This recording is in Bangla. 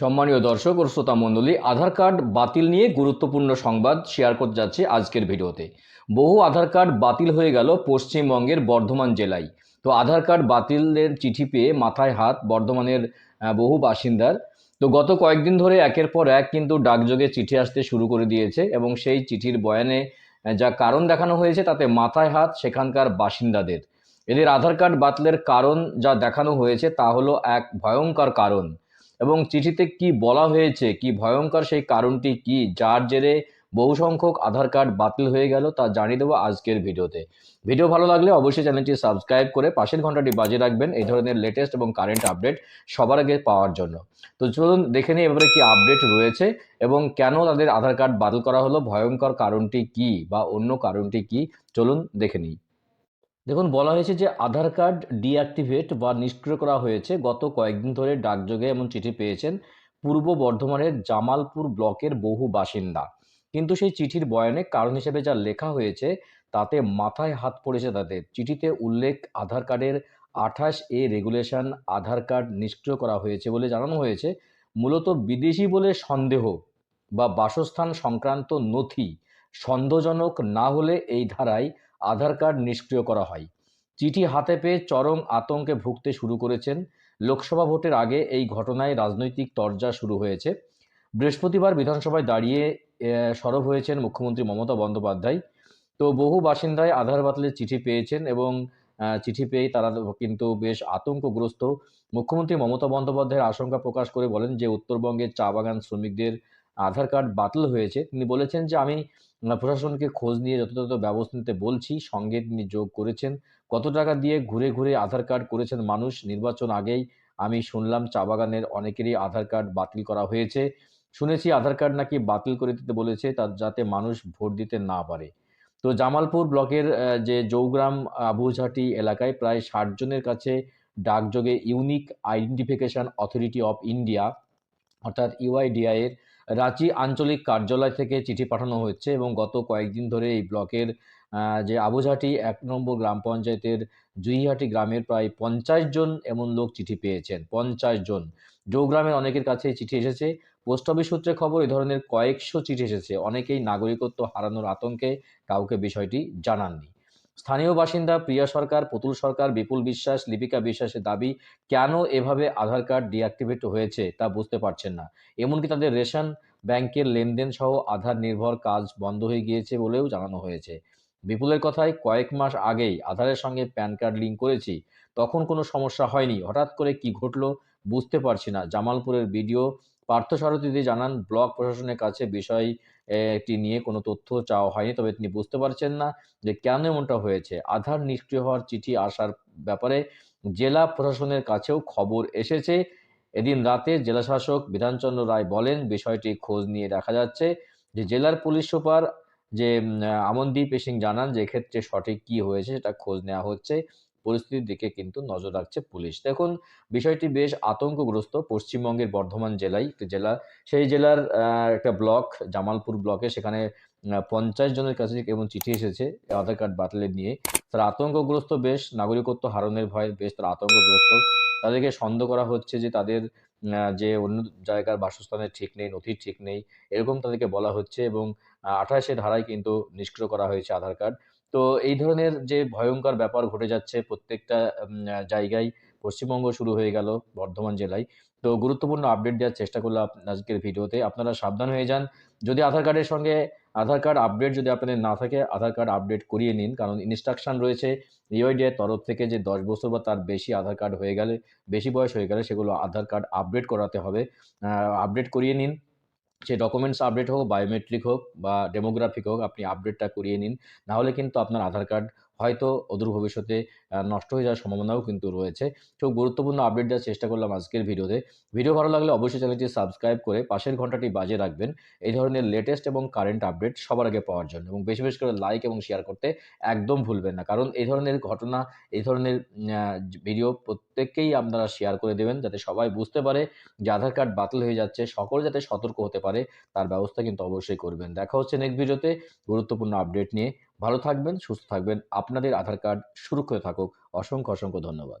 সম্মানীয় দর্শক ও শ্রোতা মণ্ডলী, আধার কার্ড বাতিল নিয়ে গুরুত্বপূর্ণ সংবাদ শেয়ার করতে যাচ্ছি আজকের ভিডিওতে। বহু আধার কার্ড বাতিল হয়ে গেল পশ্চিমবঙ্গের বর্ধমান জেলায়। তো আধার কার্ড বাতিলের চিঠি পেয়ে মাথায় হাত বর্ধমানের বহু বাসিন্দার। তো গত কয়েকদিন ধরে একের পর এক কিন্তু ডাকযোগে চিঠি আসতে শুরু করে দিয়েছে এবং সেই চিঠির বয়ানে যা কারণ দেখানো হয়েছে তাতে মাথায় হাত সেখানকার বাসিন্দাদের। এদের আধার কার্ড বাতিলের কারণ যা দেখানো হয়েছে তা হলো এক ভয়ঙ্কর কারণ। এবং চিঠিতে কি বলা হয়েছে, কি ভয়ঙ্কর সেই কারণটি কি, যার জেরে বহু সংখ্যক আধার কার্ড বাতিল হয়ে গেল তা জানিয়ে দেবো আজকের ভিডিওতে। ভিডিও ভালো লাগলে অবশ্যই চ্যানেলটি সাবস্ক্রাইব করে পাশের ঘন্টাটি বাজিয়ে রাখবেন এই ধরনের লেটেস্ট এবং কারেন্ট আপডেট সবার আগে পাওয়ার জন্য। তো চলুন দেখে নিই এবারে কি আপডেট রয়েছে এবং কেন তাদের আধার কার্ড বাতিল করা হলো, ভয়ঙ্কর কারণটি কি বা অন্য কারণটি কি, চলুন দেখে নিই। দেখুন, বলা হয়েছে যে আধার কার্ড ডিঅ্যাক্টিভেট বা নিষ্ক্রিয় করা হয়েছে। গত কয়েকদিন ধরে ডাকযোগে এমন চিঠি পেয়েছেন পূর্ব বর্ধমানের জামালপুর ব্লকের বহু বাসিন্দা। কিন্তু সেই চিঠির বয়ানে কারণ হিসেবে যা লেখা হয়েছে, তাতে মাথায় হাত পড়েছে তাদের। চিঠিতে উল্লেখ, আধার কার্ডের আঠাশ এ রেগুলেশন, আধার কার্ড নিষ্ক্রিয় করা হয়েছে বলে জানানো হয়েছে। মূলত বিদেশি বলে সন্দেহ বা বাসস্থান সংক্রান্ত নথি সন্দেহজনক না হলে এই ধারায় আধার কার্ড নিষ্ক্রিয় করা হয়। চিঠি হাতে পেয়ে চরম আতঙ্কে ভুগতে শুরু করেছেন। লোকসভা ভোটের আগে এই ঘটনায় রাজনৈতিক তরজা শুরু হয়েছে। বৃহস্পতিবার বিধানসভায় দাঁড়িয়ে সরব হয়েছেন মুখ্যমন্ত্রী মমতা বন্দ্যোপাধ্যায়। তো বহু বাসিন্দায় আধার বাতিলের চিঠি পেয়েছেন এবং চিঠি পেয়ে তারা কিন্তু বেশ আতঙ্কগ্রস্ত। মুখ্যমন্ত্রী মমতা বন্দ্যোপাধ্যায়ের আশঙ্কা প্রকাশ করে বলেন যে, উত্তরবঙ্গের চা বাগান শ্রমিকদের আধার কার্ড বাতিল হয়েছে। তিনি বলেছেন যে, আমি প্রশাসনকে খোঁজ নিয়ে যথাযথ ব্যবস্থা নিতে বলছি। সঙ্গে তিনি যোগ করেছেন। কত টাকা দিয়ে ঘুরে ঘুরে আধার কার্ড করেছেন মানুষ? নির্বাচন আগেই আমি শুনলাম চা বাগানের অনেকেরই আধার কার্ড বাতিল করা হয়েছে। শুনেছি আধার কার্ড নাকি বাতিল করে দিতে বলেছে তার যাতে মানুষ ভোট দিতে না পারে। তো জামালপুর ব্লকের যে জৌগ্রাম আবুঝাটি এলাকায় প্রায় ষাট জনের কাছে ডাকযোগে unique identification authority of India, অর্থাৎ ইউআইডিআই এর রাঁচি আঞ্চলিক কার্যালয় থেকে চিঠি পাঠানো হচ্ছে এবং গত কয়েকদিন ধরে এই ব্লকের যে আবুঝাটি এক নম্বর গ্রাম পঞ্চায়েতের জুইহাটি গ্রামের প্রায় পঞ্চাশ জন এমন লোক চিঠি পেয়েছেন, পঞ্চাশ জন। জৌগ্রামের অনেকের কাছে চিঠি এসেছে। পোস্ট অফিস সূত্রে খবর এই ধরনের কয়েকশো চিঠি এসেছে। অনেকেই নাগরিকত্ব হারানোর আতঙ্কে কাউকে বিষয়টি জানাননি। স্থানীয় বাসিন্দা প্রিয়া সরকার, পুতুল সরকার, বিপুল বিশ্বাস, লিপিকা বিশ্বাসের দাবি, কেন এভাবে আধার কার্ড ডিঅ্যাক্টিভেট হয়েছে তা বুঝতে পারছেন না। এমনকি তাদের রেশন, ব্যাংকের লেনদেন সহ আধার নির্ভর কাজ বন্ধ হয়ে গিয়েছে বলেও জানানো হয়েছে। বিপুলের কথায়, কয়েক মাস আগেই আধারের সঙ্গে প্যান কার্ড লিঙ্ক করেছি, তখন কোনো সমস্যা হয়নি। হঠাৎ করে কি ঘটলো বুঝতে পারছি না। জামালপুরের বিডিও পার্থসারথী জানান, ব্লক প্রশাসনের কাছে বিষয় এটি নিয়ে কোনো তথ্য চাওয়া হয়নি, তবে তিনি বুঝতে পারছেন না যে কেন এমনটা হয়েছে। আধার নিষ্ক্রিয় হওয়ার চিঠি আসার ব্যাপারে জেলা প্রশাসনের কাছেও খবর এসেছে। এদিন রাতে জেলাশাসক বিধানচন্দ্র রায় বলেন, বিষয়টি খোঁজ নিয়ে দেখা যাচ্ছে যে জেলার পুলিশ সুপার যে আমনদীপ সিং জানান যে ক্ষেত্রে সঠিক কি হয়েছে সেটা খোঁজ নেওয়া হচ্ছে। পরিস্থিতির দিকে কিন্তু নজর রাখছে পুলিশ। দেখুন, বিষয়টি বেশ আতঙ্কগ্রস্ত পশ্চিমবঙ্গের বর্ধমান জেলায়, একটি জেলা, সেই জেলার একটা ব্লক, জামালপুর ব্লকে সেখানে পঞ্চাশ জনের কাছে এবং চিঠি এসেছে আধার কার্ড বাতিলের নিয়ে। তারা আতঙ্কগ্রস্ত বেশ, নাগরিকত্ব হারানোর ভয়ে বেশ তারা আতঙ্কগ্রস্ত। তাদেরকে সন্দেহ করা হচ্ছে যে তাদের যে অন্য জায়গার বাসস্থানের ঠিক নেই, নথির ঠিক নেই, এরকম তাদেরকে বলা হচ্ছে এবং আঠাশে ধারায় কিন্তু নিষ্ক্রিয় করা হয়েছে আধার কার্ড। তো এই ধরনের যে ভয়ঙ্কর ব্যাপার ঘটে যাচ্ছে প্রত্যেকটা জায়গায় পশ্চিমবঙ্গ শুরু হয়ে গেল বর্ধমান জেলায়। তো গুরুত্বপূর্ণ আপডেট দেওয়ার চেষ্টা করলাম আজকের ভিডিওতে। আপনারা সাবধান হয়ে যান। যদি আধার কার্ডের সঙ্গে আধার কার্ড আপডেট যদি আপনাদের না থাকে, আধার কার্ড আপডেট করিয়ে নিন। কারণ ইনস্ট্রাকশন রয়েছে ইউআইডিআই তরফ থেকে যে দশ বছর বা তার বেশি আধার কার্ড হয়ে গেলে, বেশি বয়স হয়ে গেলে সেগুলো আধার কার্ড আপডেট করাতে হবে। আপডেট করিয়ে নিন। সে ডকুমেন্টস আপডেট হোক বায়োমেট্রিক হোক বা ডেমোগ্রাফিক হোক, আপনি আপডেটটা করিয়ে নিন। নাহলে কিন্তু আপনার আধার কার্ড হয়তো অদূর ভবিষ্যতে নষ্ট হয়ে যাওয়ার সম্ভাবনাও কিন্তু রয়েছে। খুব গুরুত্বপূর্ণ আপডেট দেওয়ার চেষ্টা করলাম আজকের ভিডিওতে। ভিডিও ভালো লাগলে অবশ্যই চ্যানেলটি সাবস্ক্রাইব করে পাশের ঘন্টাটি বাজে রাখবেন। এই ধরনের লেটেস্ট এবং কারেন্ট আপডেট সবার আগে পাওয়ার জন্য এবং বেশি বেশি করে লাইক এবং শেয়ার করতে একদম ভুলবেন না। কারণ এই ধরনের ঘটনা, এই ধরনের ভিডিও প্রত্যেককেই আপনারা শেয়ার করে দেবেন যাতে সবাই বুঝতে পারে যে আধার কার্ড বাতিল হয়ে যাচ্ছে, সকল যাতে সতর্ক হতে পারে, তার ব্যবস্থা কিন্তু অবশ্যই করবেন। দেখা হচ্ছে নেক্সট ভিডিওতে গুরুত্বপূর্ণ আপডেট নিয়ে। ভালো থাকবেন সুস্থ থাকবেন। আপনাদের আধার কার্ড সুরক্ষিত থাকুক। অসংখ্য অসংখ্য ধন্যবাদ।